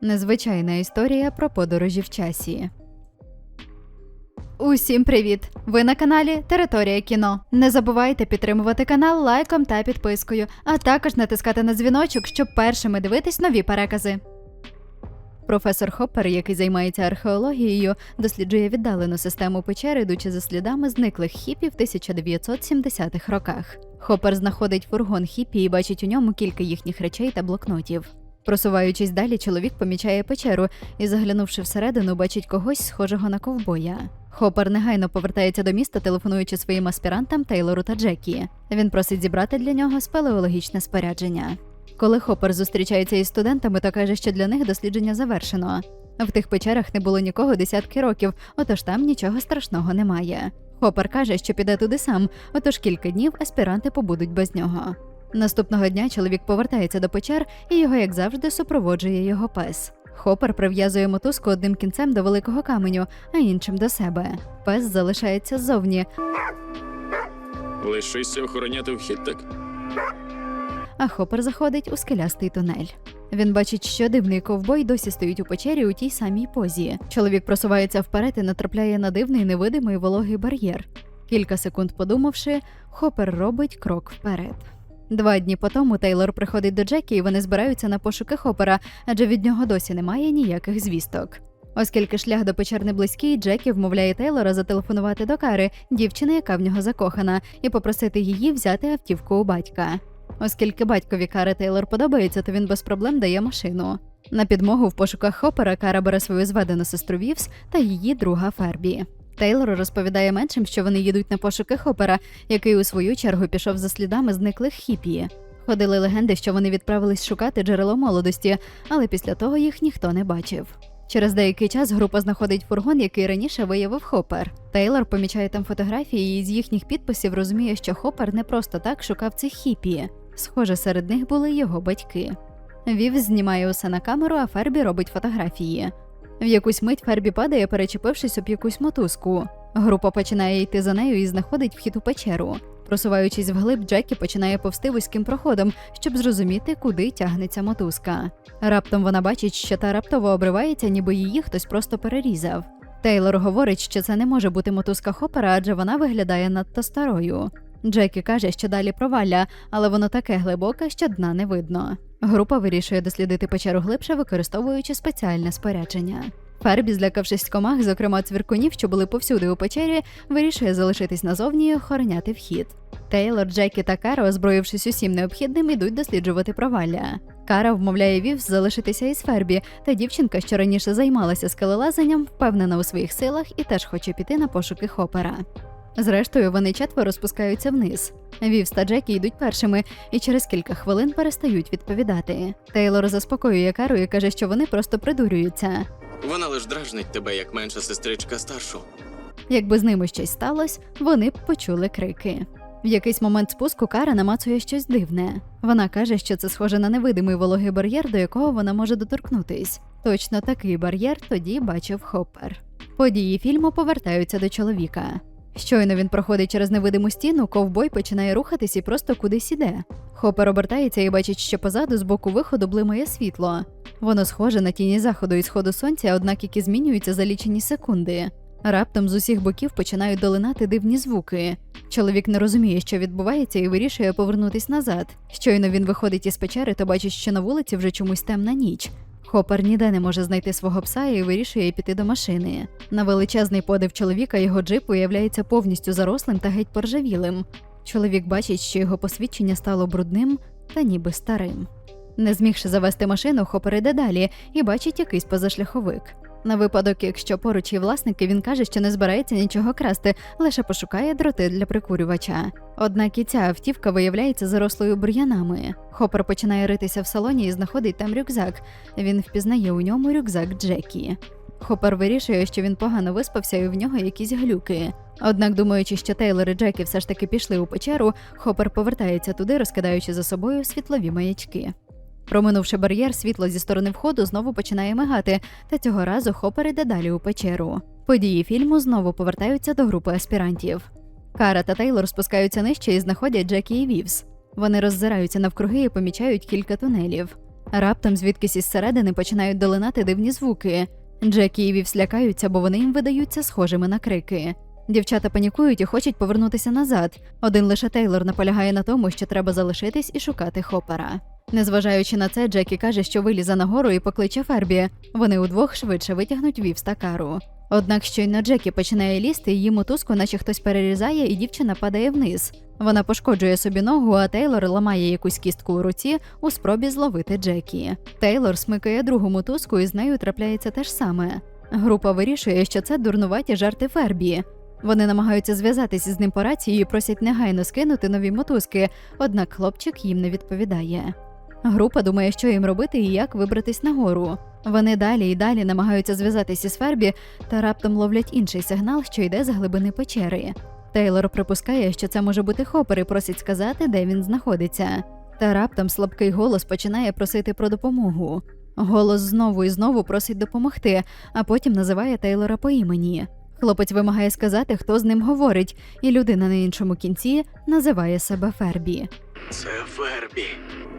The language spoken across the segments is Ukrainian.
Незвичайна історія про подорожі в часі. Усім привіт! Ви на каналі Територія кіно. Не забувайте підтримувати канал лайком та підпискою, а також натискати на дзвіночок, щоб першими дивитись нові перекази. Професор Хоппер, який займається археологією, досліджує віддалену систему печери, йдучи за слідами зниклих хіпі в 1970-х роках. Хоппер знаходить фургон хіпі і бачить у ньому кілька їхніх речей та блокнотів. Просуваючись далі, чоловік помічає печеру і, заглянувши всередину, бачить когось схожого на ковбоя. Хоппер негайно повертається до міста, телефонуючи своїм аспірантам Тейлору та Джекі. Він просить зібрати для нього спелеологічне спорядження. Коли Хоппер зустрічається із студентами, то каже, що для них дослідження завершено. В тих печерах не було нікого десятки років, отож там нічого страшного немає. Хоппер каже, що піде туди сам, отож кілька днів аспіранти побудуть без нього. Наступного дня чоловік повертається до печер, і його, як завжди, супроводжує його пес. Хоппер прив'язує мотузку одним кінцем до великого каменю, а іншим до себе. Пес залишається ззовні, Лишишся охороняти вхід, так? а Хоппер заходить у скелястий тунель. Він бачить, що дивний ковбой досі стоїть у печері у тій самій позі. Чоловік просувається вперед і натрапляє на дивний невидимий вологий бар'єр. Кілька секунд подумавши, Хоппер робить крок вперед. Два дні по тому Тейлор приходить до Джекі, і вони збираються на пошуки Хоппера, адже від нього досі немає ніяких звісток. Оскільки шлях до печер не близький, Джекі вмовляє Тейлора зателефонувати до Кари, дівчини, яка в нього закохана, і попросити її взяти автівку у батька. Оскільки батькові Кари Тейлор подобається, то він без проблем дає машину. На підмогу в пошуках Хоппера Кара бере свою зведену сестру Вівс та її друга Фербі. Тейлор розповідає меншим, що вони їдуть на пошуки Хоппера, який у свою чергу пішов за слідами зниклих хіпі. Ходили легенди, що вони відправились шукати джерело молодості, але після того їх ніхто не бачив. Через деякий час група знаходить фургон, який раніше виявив Хоппер. Тейлор помічає там фотографії і з їхніх підписів розуміє, що Хоппер не просто так шукав цих хіпі. Схоже, серед них були його батьки. Вів знімає усе на камеру, а Фербі робить фотографії. В якусь мить Фербі падає, перечепившись об якусь мотузку. Група починає йти за нею і знаходить вхід у печеру. Просуваючись вглиб, Джекі починає повсти вузьким проходом, щоб зрозуміти, куди тягнеться мотузка. Раптом вона бачить, що та раптово обривається, ніби її хтось просто перерізав. Тейлор говорить, що це не може бути мотузка Хопера, адже вона виглядає надто старою. Джекі каже, що далі провалля, але воно таке глибоке, що дна не видно. Група вирішує дослідити печеру глибше, використовуючи спеціальне спорядження. Фербі, злякавшись комах, зокрема цвіркунів, що були повсюди у печері, вирішує залишитись назовні і охороняти вхід. Тейлор, Джекі та Кара, озброївшись усім необхідним, ідуть досліджувати провалля. Кара вмовляє Вівс залишитися із Фербі, та дівчинка, що раніше займалася скелелазанням, впевнена у своїх силах і теж хоче піти на пошуки Хопера. Зрештою, вони четверо спускаються вниз. Вівс та Джекі йдуть першими і через кілька хвилин перестають відповідати. Тейлор заспокоює Кару і каже, що вони просто придурюються. Вона лиш дражнить тебе, як менша сестричка старшу. Якби з ними щось сталося, вони б почули крики. В якийсь момент спуску Кара намацує щось дивне. Вона каже, що це схоже на невидимий вологий бар'єр, до якого вона може доторкнутись. Точно такий бар'єр тоді бачив Хоппер. Події фільму повертаються до чоловіка. Щойно він проходить через невидиму стіну, ковбой починає рухатись і просто кудись іде. Хоппер обертається і бачить, що позаду з боку виходу блимає світло. Воно схоже на тіні заходу і сходу сонця, однак які змінюються за лічені секунди. Раптом з усіх боків починають долинати дивні звуки. Чоловік не розуміє, що відбувається, і вирішує повернутись назад. Щойно він виходить із печери, то бачить, що на вулиці вже чомусь темна ніч. Хопер ніде не може знайти свого пса і вирішує піти до машини. На величезний подив чоловіка його джип виявляється повністю зарослим та геть поржавілим. Чоловік бачить, що його посвідчення стало брудним та ніби старим. Не змігши завести машину, Хопер іде далі і бачить якийсь позашляховик. На випадок, якщо поруч є власники, він каже, що не збирається нічого красти, лише пошукає дроти для прикурювача. Однак і ця автівка виявляється зарослою бур'янами. Хопер починає ритися в салоні і знаходить там рюкзак. Він впізнає у ньому рюкзак Джекі. Хопер вирішує, що він погано виспався і в нього якісь глюки. Однак, думаючи, що Тейлор і Джекі все ж таки пішли у печеру, Хопер повертається туди, розкидаючи за собою світлові маячки. Проминувши бар'єр, світло зі сторони входу знову починає мигати, та цього разу Хопер іде далі у печеру. Події фільму знову повертаються до групи аспірантів. Кара та Тейлор спускаються нижче і знаходять Джекі і Вівс. Вони роззираються навкруги і помічають кілька тунелів. Раптом звідкись із середини починають долинати дивні звуки. Джекі і Вівс лякаються, бо вони їм видаються схожими на крики. Дівчата панікують і хочуть повернутися назад. Один лише Тейлор наполягає на тому, що треба залишитись і шукати Хопера. Незважаючи на це, Джекі каже, що вилізе нагору і покличе Фербі. Вони удвох швидше витягнуть Вівс та Кару. Однак щойно Джекі починає лізти, її мотузку, наче хтось перерізає, і дівчина падає вниз. Вона пошкоджує собі ногу, а Тейлор ламає якусь кістку у руці у спробі зловити Джекі. Тейлор смикає другу мотузку, і з нею трапляється те ж саме. Група вирішує, що це дурнуваті жарти Фербі. Вони намагаються зв'язатися з ним по рації і просять негайно скинути нові мотузки, однак хлопчик їм не відповідає. Група думає, що їм робити і як вибратись нагору. Вони далі і далі намагаються зв'язатися з Фербі та раптом ловлять інший сигнал, що йде з глибини печери. Тейлор припускає, що це може бути Хопер і просить сказати, де він знаходиться. Та раптом слабкий голос починає просити про допомогу. Голос знову і знову просить допомогти, а потім називає Тейлора по імені. Хлопець вимагає сказати, хто з ним говорить, і людина на іншому кінці називає себе Фербі. Це Фербі.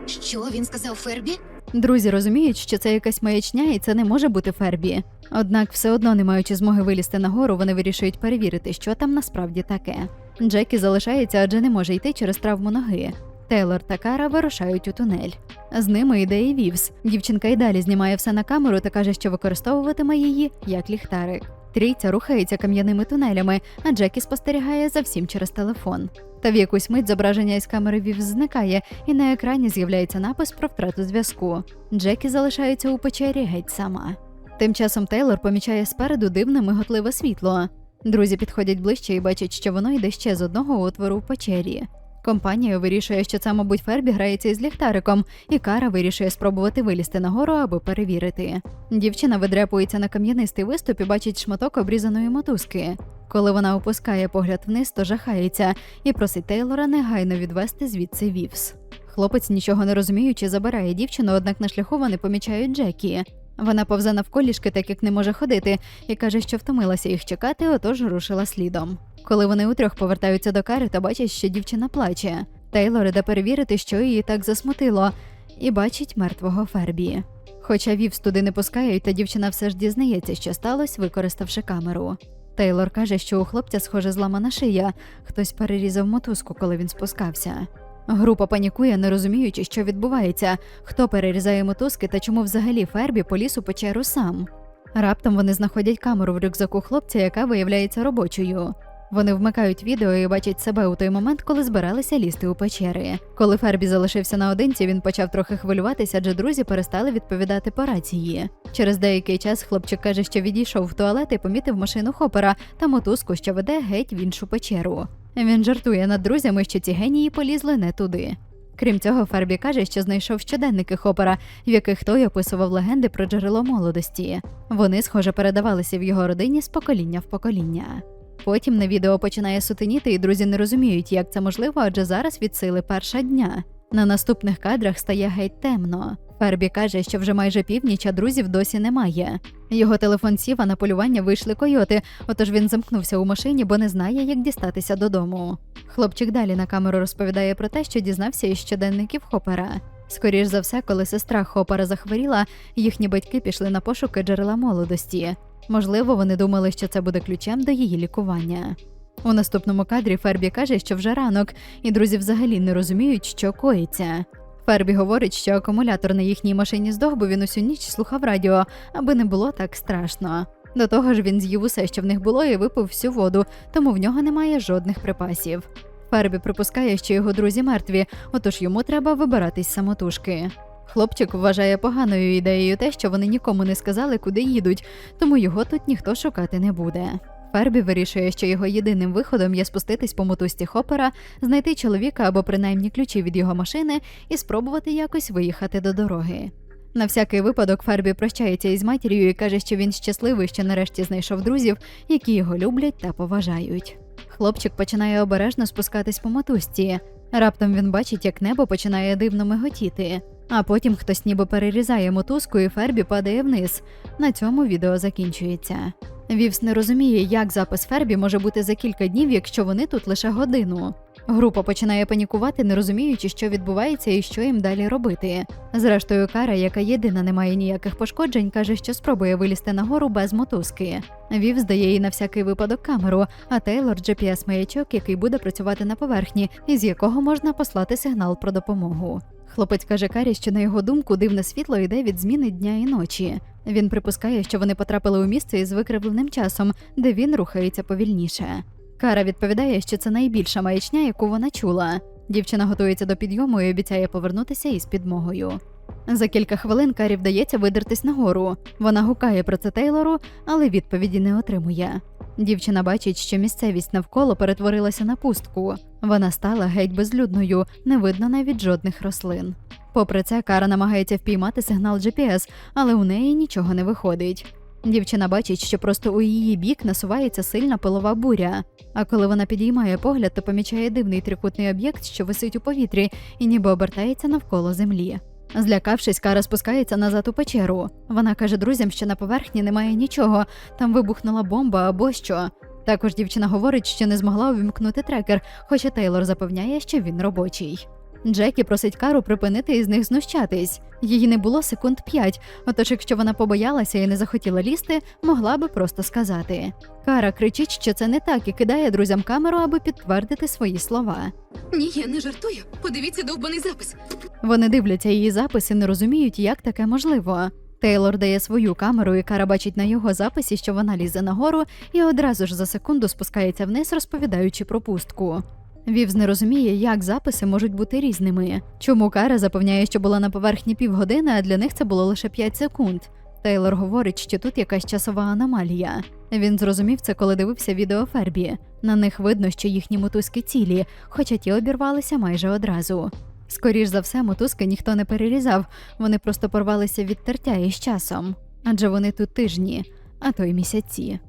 Що він сказав Фербі? Друзі розуміють, що це якась маячня і це не може бути Фербі. Однак, все одно, не маючи змоги вилізти нагору, вони вирішують перевірити, що там насправді таке. Джекі залишається, адже не може йти через травму ноги. Тейлор та Кара вирушають у тунель. З ними йде і Вівс. Дівчинка й далі знімає все на камеру та каже, що використовуватиме її як ліхтарик. Трійця рухається кам'яними тунелями, а Джекі спостерігає за всім через телефон. Та в якусь мить зображення із камери Вівс зникає, і на екрані з'являється напис про втрату зв'язку. Джекі залишається у печері геть сама. Тим часом Тейлор помічає спереду дивне миготливе світло. Друзі підходять ближче і бачать, що воно йде ще з одного отвору в печері. Компанія вирішує, що це, мабуть, Фербі грається із ліхтариком, і Кара вирішує спробувати вилізти нагору, аби перевірити. Дівчина видряпується на кам'янистий виступ і бачить шматок обрізаної мотузки. Коли вона опускає погляд вниз, то жахається і просить Тейлора негайно відвести звідси вівс. Хлопець, нічого не розуміючи, забирає дівчину, однак на шляху вони помічають Джекі. Вона повзе навколішки, так як не може ходити, і каже, що втомилася їх чекати, отож рушила слідом. Коли вони утрьох повертаються до кари, то бачать, що дівчина плаче. Тейлор іде перевірити, що її так засмутило, і бачить мертвого Фербі. Хоча вівс туди не пускають, та дівчина все ж дізнається, що сталося, використавши камеру. Тейлор каже, що у хлопця схоже зламана шия, хтось перерізав мотузку, коли він спускався. Група панікує, не розуміючи, що відбувається, хто перерізає мотузки та чому взагалі Фербі поліз у печеру сам. Раптом вони знаходять камеру в рюкзаку хлопця, яка виявляється робочою. Вони вмикають відео і бачать себе у той момент, коли збиралися лізти у печери. Коли Фербі залишився наодинці, він почав трохи хвилюватися, адже друзі перестали відповідати по рації. Через деякий час хлопчик каже, що відійшов в туалет і помітив машину Хопера та мотузку, що веде геть в іншу печеру. Він жартує над друзями, що ці генії полізли не туди. Крім цього, Фербі каже, що знайшов щоденники Хопера, в яких той описував легенди про джерело молодості. Вони, схоже, передавалися в його родині з покоління в покоління. Потім на відео починає сутеніти, і друзі не розуміють, як це можливо, адже зараз від сили перша дня. На наступних кадрах стає геть темно. Фербі каже, що вже майже північ, а друзів досі немає. Його телефон сів, а на полювання вийшли койоти, отож він замкнувся у машині, бо не знає, як дістатися додому. Хлопчик далі на камеру розповідає про те, що дізнався із щоденників Хопера. Скоріш за все, коли сестра Хопера захворіла, їхні батьки пішли на пошуки джерела молодості. Можливо, вони думали, що це буде ключем до її лікування. У наступному кадрі Фербі каже, що вже ранок, і друзі взагалі не розуміють, що коїться. Фербі говорить, що акумулятор на їхній машині здох, бо він усю ніч слухав радіо, аби не було так страшно. До того ж, він з'їв усе, що в них було, і випив всю воду, тому в нього немає жодних припасів. Фербі припускає, що його друзі мертві, отож йому треба вибиратись самотужки. Хлопчик вважає поганою ідеєю те, що вони нікому не сказали, куди їдуть, тому його тут ніхто шукати не буде. Фербі вирішує, що його єдиним виходом є спуститись по мотузці Хопера, знайти чоловіка або принаймні ключі від його машини і спробувати якось виїхати до дороги. На всякий випадок Фербі прощається із матір'ю і каже, що він щасливий, що нарешті знайшов друзів, які його люблять та поважають. Хлопчик починає обережно спускатись по мотузці. Раптом він бачить, як небо починає дивно миготіти. А потім хтось ніби перерізає мотузку, і Фербі падає вниз. На цьому відео закінчується. Вівс не розуміє, як запис Фербі може бути за кілька днів, якщо вони тут лише годину. Група починає панікувати, не розуміючи, що відбувається і що їм далі робити. Зрештою, Кара, яка єдина не має ніяких пошкоджень, каже, що спробує вилізти нагору без мотузки. Вів здає їй на всякий випадок камеру, а Тейлор gps маячок, який буде працювати на поверхні, із якого можна послати сигнал про допомогу. Хлопець каже Карі, що на його думку дивне світло йде від зміни дня і ночі. Він припускає, що вони потрапили у місце із викривленим часом, де він рухається повільніше. Кара відповідає, що це найбільша маячня, яку вона чула. Дівчина готується до підйому і обіцяє повернутися із підмогою. За кілька хвилин Карі вдається видертись нагору. Вона гукає про це Тейлору, але відповіді не отримує. Дівчина бачить, що місцевість навколо перетворилася на пустку. Вона стала геть безлюдною, не видно навіть жодних рослин. Попри це, Кара намагається впіймати сигнал GPS, але у неї нічого не виходить. Дівчина бачить, що просто у її бік насувається сильна пилова буря. А коли вона підіймає погляд, то помічає дивний трикутний об'єкт, що висить у повітрі, і ніби обертається навколо землі. Злякавшись, Кара спускається назад у печеру. Вона каже друзям, що на поверхні немає нічого, там вибухнула бомба або що. Також дівчина говорить, що не змогла увімкнути трекер, хоча Тейлор запевняє, що він робочий. Джекі просить Кару припинити із них знущатись. Її не було секунд п'ять, отож, якщо вона побоялася і не захотіла лізти, могла би просто сказати. Кара кричить, що це не так, і кидає друзям камеру, аби підтвердити свої слова. Ні, я не жартую. Подивіться довбаний запис. Вони дивляться її запис і не розуміють, як таке можливо. Тейлор дає свою камеру, і Кара бачить на його записі, що вона лізе нагору, і одразу ж за секунду спускається вниз, розповідаючи про пустку. Вівз не розуміє, як записи можуть бути різними. Чому Кара запевняє, що була на поверхні півгодини, а для них це було лише 5 секунд. Тейлор говорить, що тут якась часова аномалія. Він зрозумів це, коли дивився відео Фербі. На них видно, що їхні мотузки цілі, хоча ті обірвалися майже одразу. Скоріш за все, мотузки ніхто не перерізав, вони просто порвалися від тертя із часом, адже вони тут тижні, а то й місяці.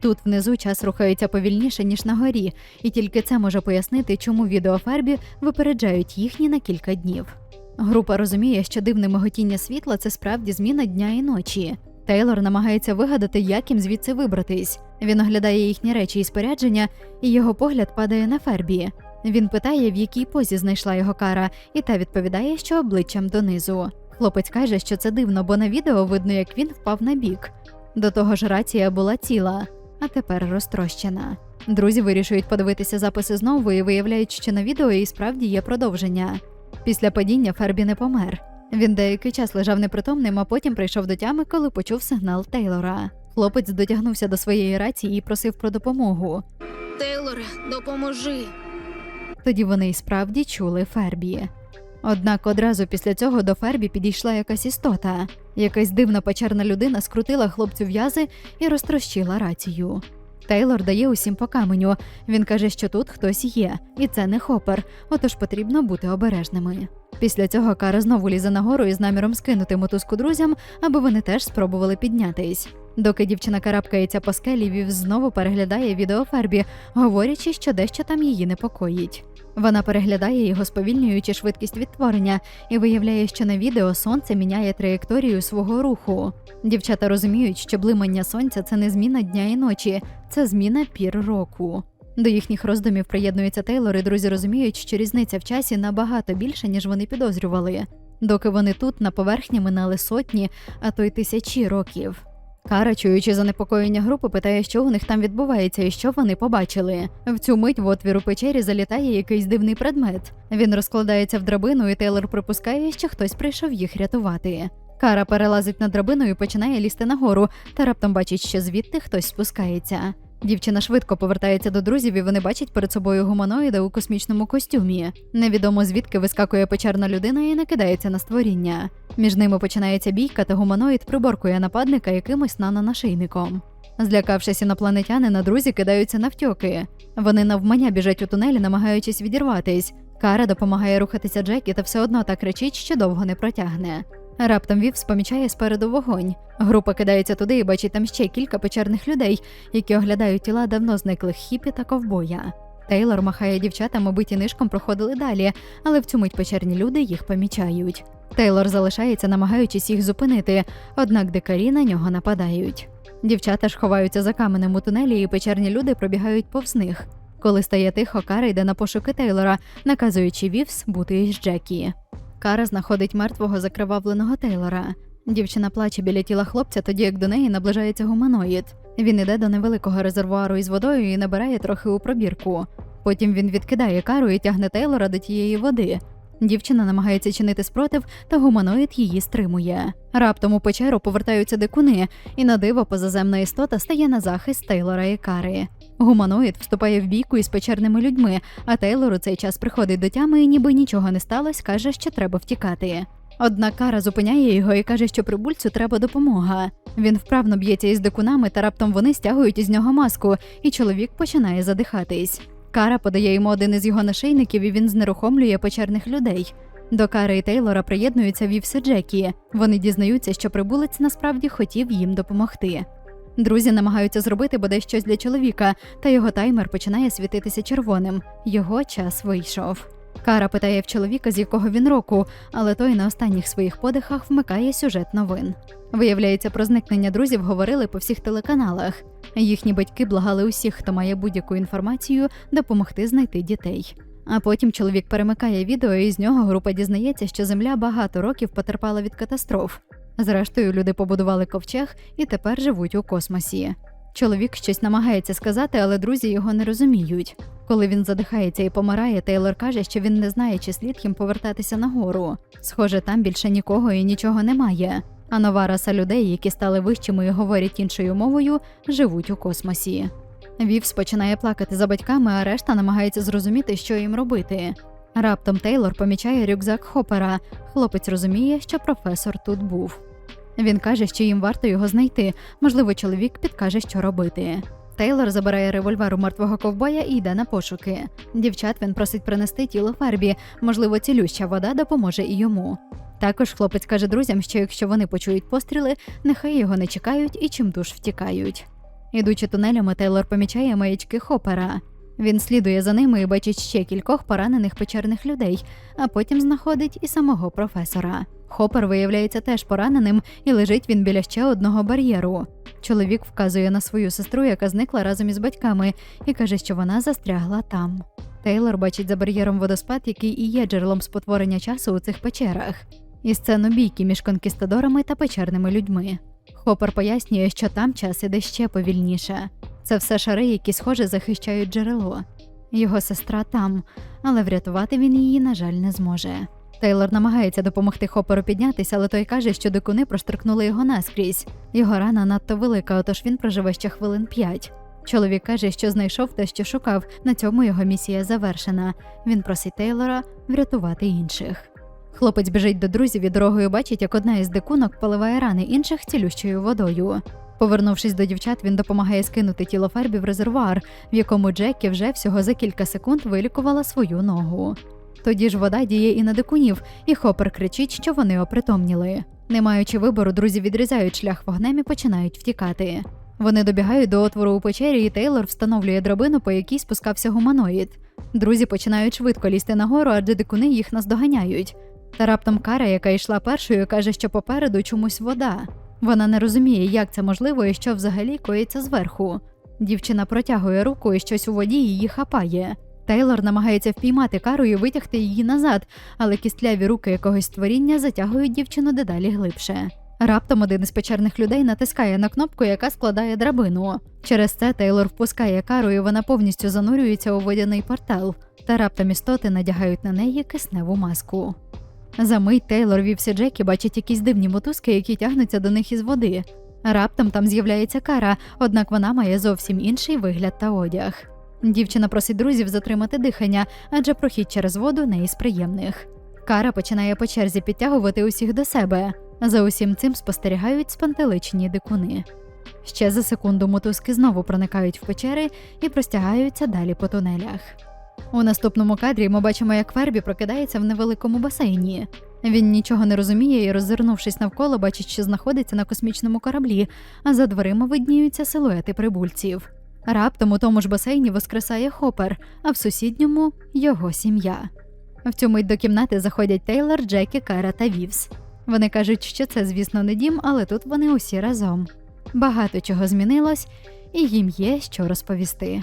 Тут внизу час рухається повільніше, ніж на горі, і тільки це може пояснити, чому відео Фербі випереджають їхні на кілька днів. Група розуміє, що дивне миготіння світла це справді зміна дня і ночі. Тейлор намагається вигадати, як їм звідси вибратись. Він оглядає їхні речі і спорядження, і його погляд падає на Фербі. Він питає, в якій позі знайшла його кара, і та відповідає, що обличчям донизу. Хлопець каже, що це дивно, бо на відео видно, як він впав на бік. До того ж, рація була ціла, а тепер розтрощена. Друзі вирішують подивитися записи знову і виявляють, що на відео і справді є продовження. Після падіння Фербі не помер. Він деякий час лежав непритомним, а потім прийшов до тями, коли почув сигнал Тейлора. Хлопець дотягнувся до своєї рації і просив про допомогу. Тейлоре, допоможи. Тоді вони й справді чули Фербі. Однак одразу після цього до Фербі підійшла якась істота. Якась дивна печерна людина скрутила хлопцю в'язи і розтрощила рацію. Тейлор дає усім по каменю. Він каже, що тут хтось є, і це не хопер, отож потрібно бути обережними. Після цього Кара знову лізе нагору із наміром скинути мотузку друзям, аби вони теж спробували піднятись. Доки дівчина карабкається по скелі, Вів знову переглядає відео Фербі, говорячи, що дещо там її непокоїть. Вона переглядає його, сповільнюючи швидкість відтворення, і виявляє, що на відео сонце міняє траєкторію свого руху. Дівчата розуміють, що блимання сонця це не зміна дня і ночі, це зміна пір року. До їхніх роздумів приєднується Тейлор, і друзі розуміють, що різниця в часі набагато більша, ніж вони підозрювали. Доки вони тут на поверхні минали сотні, а то й тисячі років. Кара, чуючи занепокоєння групи, питає, що у них там відбувається і що вони побачили. В цю мить в отвір у печері залітає якийсь дивний предмет. Він розкладається в драбину, і Тейлор припускає, що хтось прийшов їх рятувати. Кара перелазить на драбину і починає лізти нагору, та раптом бачить, що звідти хтось спускається. Дівчина швидко повертається до друзів, і вони бачать перед собою гуманоїда у космічному костюмі. Невідомо звідки вискакує печерна людина і накидається на створіння. Між ними починається бійка, та гуманоїд приборкує нападника якимось нанонашийником. Злякавшись інопланетяни, на друзі кидаються навтьоки. Вони навмання біжать у тунелі, намагаючись відірватись. Кара допомагає рухатися Джекі, та все одно так кричить, що довго не протягне. Раптом Вівс помічає спереду вогонь. Група кидається туди і бачить там ще кілька печерних людей, які оглядають тіла давно зниклих хіпі та ковбоя. Тейлор махає дівчатам, аби ті нишком проходили далі, але в цю мить печерні люди їх помічають. Тейлор залишається, намагаючись їх зупинити, однак дикарі на нього нападають. Дівчата ж ховаються за каменем у тунелі, і печерні люди пробігають повз них. Коли стає тихо, Кара йде на пошуки Тейлора, наказуючи Вівс бути із Джекі. Кара знаходить мертвого закривавленого Тейлора. Дівчина плаче біля тіла хлопця, тоді як до неї наближається гуманоїд. Він іде до невеликого резервуару із водою і набирає трохи у пробірку. Потім він відкидає кару і тягне Тейлора до тієї води. Дівчина намагається чинити спротив, та гуманоїд її стримує. Раптом у печеру повертаються дикуни, і на диво позаземна істота стає на захист Тейлора і Кари. Гуманоїд вступає в бійку із печерними людьми, а Тейлор у цей час приходить до тями і ніби нічого не сталося, каже, що треба втікати. Однак Кара зупиняє його і каже, що прибульцю треба допомога. Він вправно б'ється із дикунами, та раптом вони стягують із нього маску, і чоловік починає задихатись. Кара подає йому один із його нашийників, і він знерухомлює печерних людей. До Кари і Тейлора приєднуються Вівс Джекі. Вони дізнаються, що прибулець насправді хотів їм допомогти. Друзі намагаються зробити бодай щось для чоловіка, та його таймер починає світитися червоним. Його час вийшов. Кара питає в чоловіка, з якого він року, але той на останніх своїх подихах вмикає сюжет новин. Виявляється, про зникнення друзів говорили по всіх телеканалах. Їхні батьки благали усіх, хто має будь-яку інформацію, допомогти знайти дітей. А потім чоловік перемикає відео, і з нього група дізнається, що Земля багато років потерпала від катастроф. Зрештою, люди побудували ковчег і тепер живуть у космосі. Чоловік щось намагається сказати, але друзі його не розуміють. Коли він задихається і помирає, Тейлор каже, що він не знає, чи слід їм повертатися нагору. Схоже, там більше нікого і нічого немає. А нова раса людей, які стали вищими і говорять іншою мовою, живуть у космосі. Вівс починає плакати за батьками, а решта намагається зрозуміти, що їм робити. Раптом Тейлор помічає рюкзак Хопера. Хлопець розуміє, що професор тут був. Він каже, що їм варто його знайти. Можливо, чоловік підкаже, що робити. Тейлор забирає револьвер у мертвого ковбоя і йде на пошуки. Дівчат він просить принести тіло фарбі, можливо, цілюща вода допоможе і йому. Також хлопець каже друзям, що якщо вони почують постріли, нехай його не чекають і чимдуж втікають. Ідучи тунелями, Тейлор помічає маячки Хопера. Він слідує за ними і бачить ще кількох поранених печерних людей, а потім знаходить і самого професора. Хопер виявляється теж пораненим, і лежить він біля ще одного бар'єру. Чоловік вказує на свою сестру, яка зникла разом із батьками, і каже, що вона застрягла там. Тейлор бачить за бар'єром водоспад, який і є джерелом спотворення часу у цих печерах, і сцену бійки між конкістадорами та печерними людьми. Хопер пояснює, що там час іде ще повільніше. Це все шари, які, схоже, захищають джерело. Його сестра там, але врятувати він її, на жаль, не зможе. Тейлор намагається допомогти Хоперу піднятися, але той каже, що дикуни проштрикнули його наскрізь. Його рана надто велика, отож він проживе ще хвилин п'ять. Чоловік каже, що знайшов те, що шукав. На цьому його місія завершена. Він просить Тейлора врятувати інших. Хлопець біжить до друзів і дорогою бачить, як одна із дикунок поливає рани інших цілющою водою. Повернувшись до дівчат, він допомагає скинути тіло Фербі в резервуар, в якому Джекі вже всього за кілька секунд вилікувала свою ногу. Тоді ж вода діє і на дикунів, і Хопер кричить, що вони опритомніли. Не маючи вибору, друзі відрізають шлях вогнем і починають втікати. Вони добігають до отвору у печері, і Тейлор встановлює драбину, по якій спускався гуманоїд. Друзі починають швидко лізти нагору, адже дикуни їх наздоганяють. Та раптом Кара, яка йшла першою, каже, що попереду чомусь вода. Вона не розуміє, як це можливо і що взагалі коїться зверху. Дівчина протягує руку і щось у воді її хапає. Тейлор намагається впіймати кару і витягти її назад, але кістляві руки якогось створіння затягують дівчину дедалі глибше. Раптом один із печерних людей натискає на кнопку, яка складає драбину. Через це Тейлор впускає кару, і вона повністю занурюється у водяний портал, та раптом істоти надягають на неї кисневу маску. За мить Тейлор вівся Джекі бачить якісь дивні мотузки, які тягнуться до них із води. Раптом там з'являється кара, однак вона має зовсім інший вигляд та одяг. Дівчина просить друзів затримати дихання, адже прохід через воду не із приємних. Кара починає по черзі підтягувати усіх до себе. За усім цим спостерігають спантеличені дикуни. Ще за секунду мотузки знову проникають в печери і простягаються далі по тунелях. У наступному кадрі ми бачимо, як Фербі прокидається в невеликому басейні. Він нічого не розуміє і, роззирнувшись навколо, бачить, що знаходиться на космічному кораблі, а за дверима видніються силуети прибульців. Раптом у тому ж басейні воскресає Хопер, а в сусідньому його сім'я. В цю мить до кімнати заходять Тейлор, Джекі, Кара та Вівс. Вони кажуть, що це, звісно, не дім, але тут вони усі разом. Багато чого змінилось, і їм є що розповісти.